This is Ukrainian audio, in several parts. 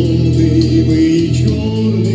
Голубими і чорними.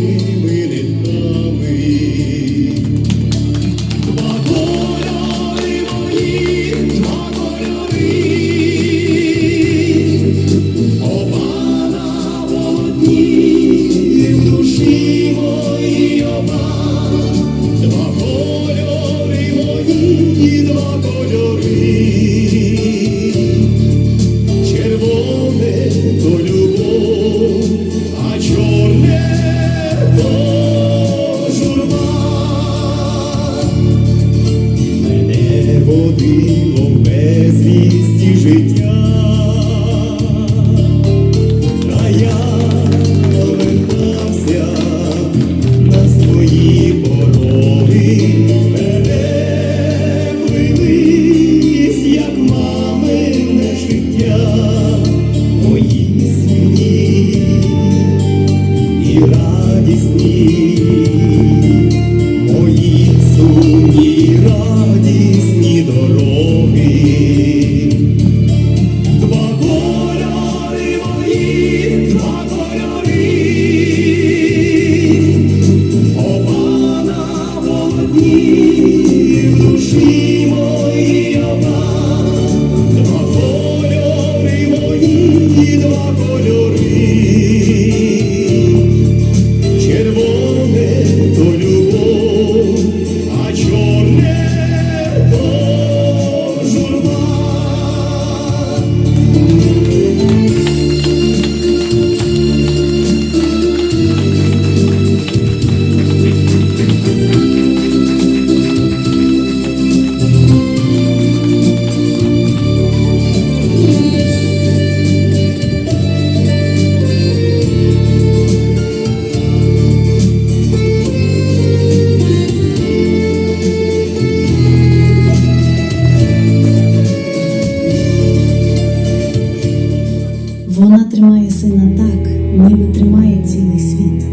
Ніби тримає цілий світ,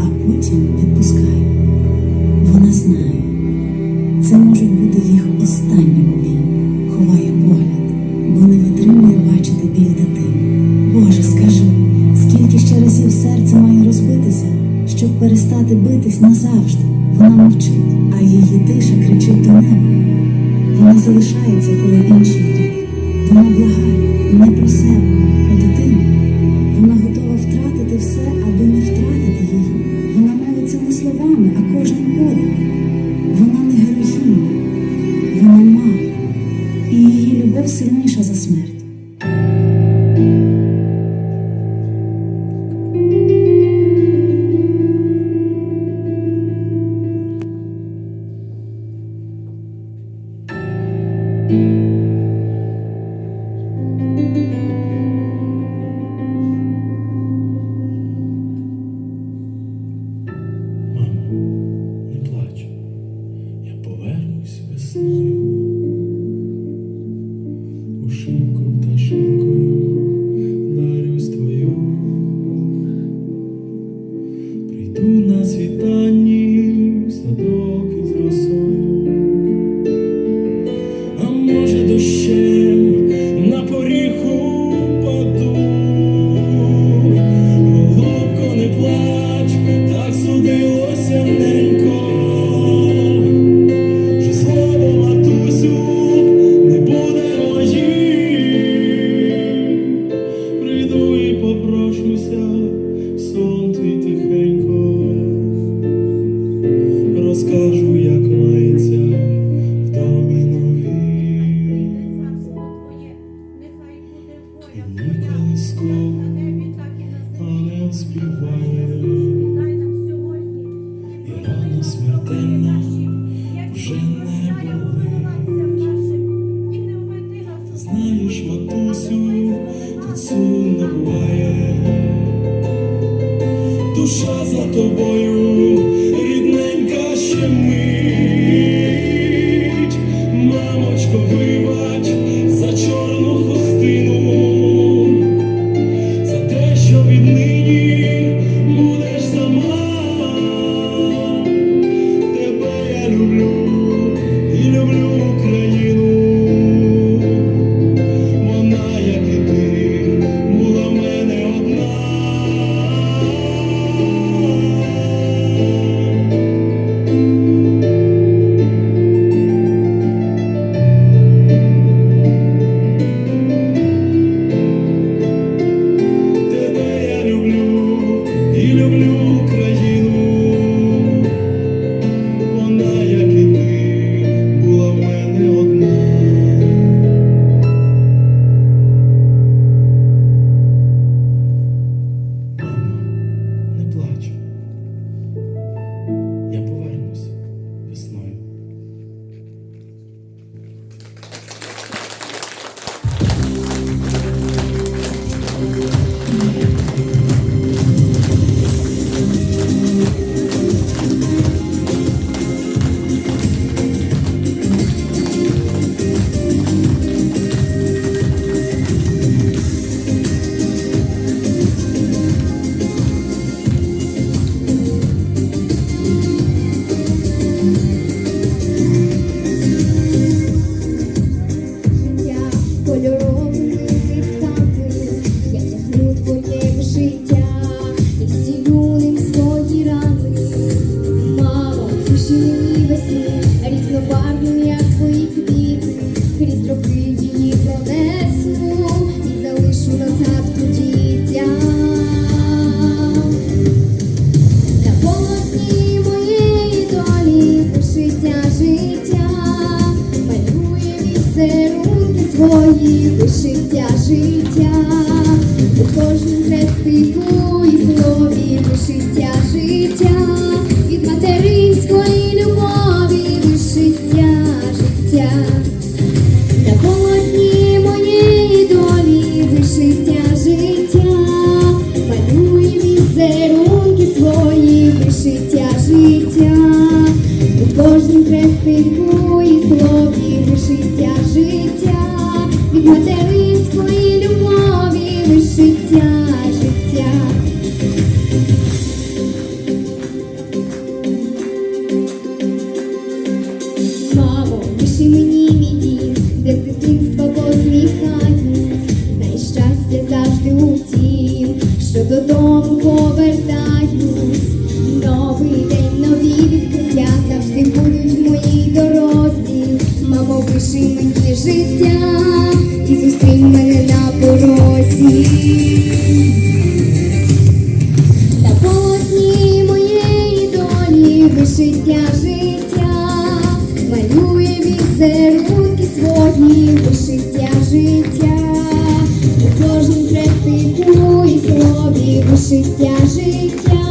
а потім відпускає. Вона знає, це можуть бути їх останні дні. Ховає погляд, бо не витримує бачити біль дитини. Боже, скажи, скільки ще разів серце має розбитися, щоб перестати битись назавжди. Вона мовчить, а її тиша кричить до неба. Вона залишається, коли інші йдуть. Вона благає не про себе. і не колиско, але співає, і рано смертельно вже не болить. Ти знаєш, матусю, тут сумно буває, душа за тобою. Thank you. материнської любові лиш життя, життя. Мамо, пиши мені мій дім, де з дитинства посміхатись, найщастя завжди у що додому повертаюсь, новий день, нові відкриття завжди будуть моїй дорозі. Мамо, пиши мені життя і зустрінь мене на порозі. На полотні моєї долі вишиття життя, малює візерунки свої, вишиття життя, у кожнім хрестику і слові вишиття життя,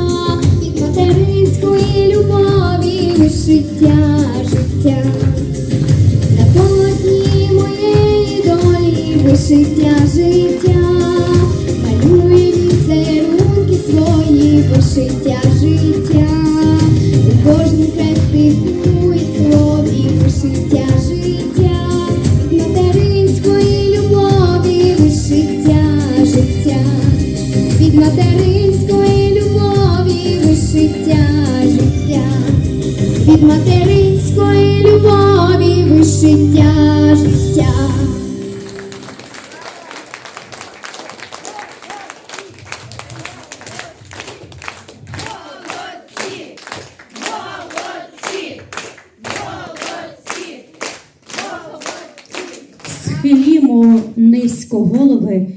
від материнської любові вишиття життя. Від материнської любові вишиття життя. Схилімо низько голови